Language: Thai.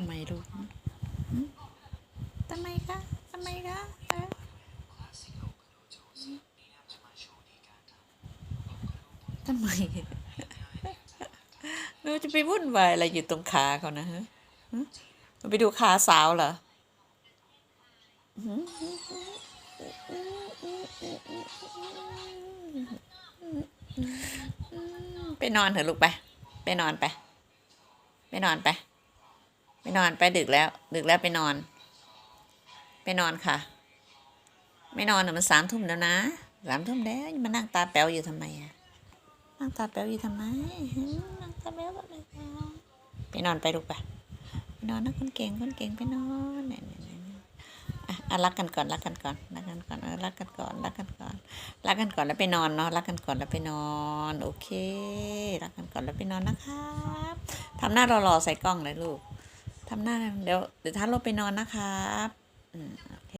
ำไมลูกหึทำไมคะทำไมคะเออทำไมหนูจะไปวุ่นวายอะไรอยู่ตรงขาเขานะฮะหึหนูไปดูขาสาวเหรอหึไปนอนเถอะลูกไป ไปนอนไป ไปนอนไป ไปนอนไปดึกแล้ว ดึกแล้วไปนอน ไปนอนค่ะ ไม่นอนเดี๋ยวมันสามทุ่มแล้วนะสามทุ่มแล้วมานั่งตาแป๋วอยู่ทำไมอะนั่งตาแป๋วอยู่ทำไมนั่งตาแป๋วอะไรกันไปนอนไปลูกไปไปนอนนะคนเก่งคนเก่งไปนอนเนี่ยอะรักกันก่อนรักกันก่อนรักกันก่อนเออรักกันก่อนรักกันก่อนรักกันก่อนแล้วไปนอนเนาะรักกันก่อนแล้วไปนอน โอเค รักกันก่อนแล้วไปนอนนะครับทำหน้ารอๆใส่กล้องเลยลูก ทำหน้าเดี๋ยวเดี๋ยวท่านลบไปนอนนะครับอืม